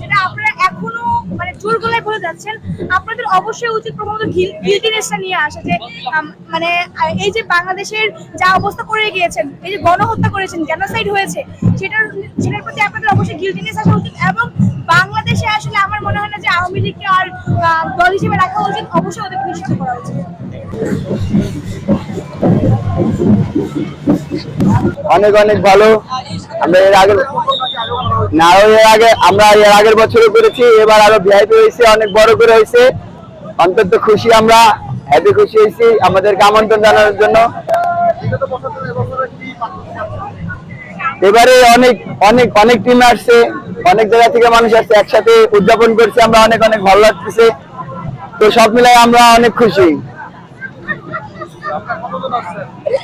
যেটা আপনারা এখনও মানে জোর গলায় বলে যাচ্ছেন আপনাদের অবশ্যই উচিত নিয়ে আসা যে মানে এই যে বাংলাদেশের যা অবস্থা করে গিয়েছেন এই যে গণহত্যা করেছেন জেনোসাইড হয়েছে সেটার প্রতি আপনাদের অবশ্যই গিলটিনেস আসা উচিত এবং বাংলাদেশে আসলে আমার মনে হয় না যে আওয়ামী লীগকে আর দল হিসেবে রাখা উচিত অবশ্যই ওদেরকে নিষিদ্ধ করা উচিত। অনেক অনেক ভালো। আমরা এর আগে না, এর আগে আমরা এর আগের বছরও করেছি, এবার আরও ভিআইপি হয়েছে, অনেক বড় করে হয়েছে। অন্তত খুশি আমরা হ্যাপি খুশি হয়েছি আমাদেরকে আমন্ত্রণ জানানোর জন্য। এবারে অনেক অনেক অনেক টিম আসছে, অনেক জায়গা থেকে মানুষ আসছে, একসাথে উদযাপন করছে, আমরা অনেক অনেক ভালো লাগতেছে। তো সব মিলাই আমরা অনেক খুশি।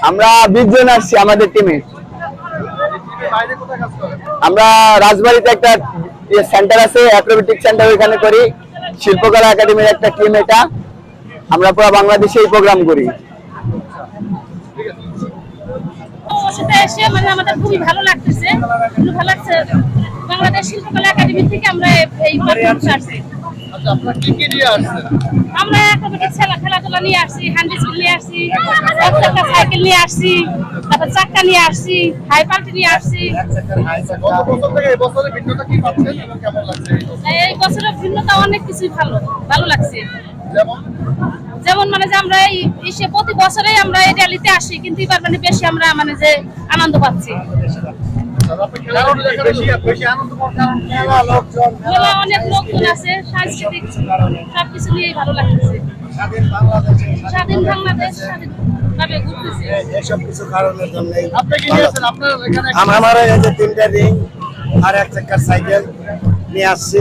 আমরা বিশ জন আসছি আমাদের টিমে আমরা রাজবাড়িতে একটা সেন্টার আছে অ্যাক্রোবেটিক সেন্টার ওইখানে করি। শিল্পকলা একাডেমির একটা টিম এটা। আমরা পুরো বাংলাদেশে এই প্রোগ্রাম করি। সেটা এসে মানে আমাদের খুবই ভালো লাগতেছে। ভালো লাগছে বাংলাদেশ শিল্পকলা একাডেমি থেকে আমরা এই আচ্ছা আমরা খেলা খেলাধুলা নিয়ে আসছি হ্যান্ড স্কুল নিয়ে আসছি একটা সাইকেল নিয়ে আসছি তারপর চাক্কা নিয়ে আসছি হাই পাল্টি নিয়ে আসছি। এই বছরের ভিন্নতা অনেক কিছুই ভালো ভালো লাগছে। যেমন? মানে যে আমরা এই এসে প্রতি বছরেই আমরা এই র্যালিতে আসি কিন্তু এবার মানে বেশি আমরা মানে যে আনন্দ পাচ্ছি। কিছু কারণের জন্যই আপনি কি নিয়ে আসছেন আপনার এখানে আমার এই যে তিনটা রিং আর এক চাকার সাইকেল নিয়ে আসছি।